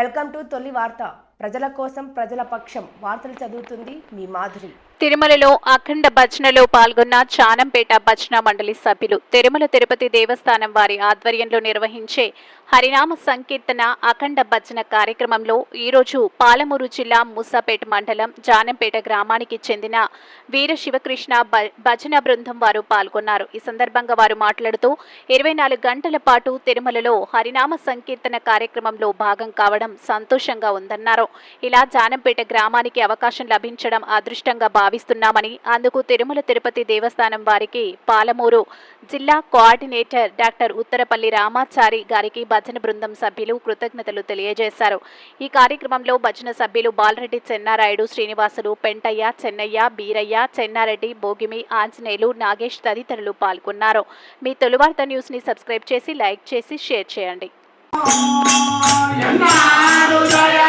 Welcome to తొలి వార్త. ప్రజల కోసం ప్రజల పక్షం వార్తలు చదువుతుంది మీ మాధురి. తిరుమలలో అఖండ భజనలో పాల్గొన్న చానంపేట భజన మండలి సభ్యులు తిరుమల తిరుపతి దేవస్థానం వారి ఆధ్వర్యంలో నిర్వహించే హరినామ సంకీర్తన అఖండ భజన కార్యక్రమంలో ఈరోజు పాలమూరు జిల్లా ముసాపేట మండలం జానంపేట గ్రామానికి చెందిన వీర శివకృష్ణ భ- భజన బృందం వారు పాల్గొన్నారు. ఈ సందర్భంగా వారు మాట్లాడుతూ ఇరవై నాలుగు గంటల పాటు తిరుమలలో హరినామ సంకీర్తన కార్యక్రమంలో భాగం కావడం సంతోషంగా ఉందన్నారు. ఇలా జానంపేట గ్రామానికి అవకాశం లభించడం అదృష్టంగా భావిస్తున్నామని అందుకు తిరుమల తిరుపతి దేవస్థానం వారికి పాలమూరు జిల్లా కోఆర్డినేటర్ డాక్టర్ ఉత్తరపల్లి రామాచారి గారికి భజన బృందం సభ్యులు కృతజ్ఞతలు తెలియజేశారు. ఈ కార్యక్రమంలో భజన సభ్యులు బాలరెడ్డి చెన్నారాయుడు శ్రీనివాసులు పెంటయ్య చెన్నయ్య బీరయ్య చెన్నారెడ్డి భోగిమి ఆంజనేయులు నాగేష్ తదితరులు పాల్గొన్నారు. మీ తొలివార్త న్యూస్ని సబ్స్క్రైబ్ చేసి లైక్ చేసి షేర్ చేయండి. ఎన్నాడు దయా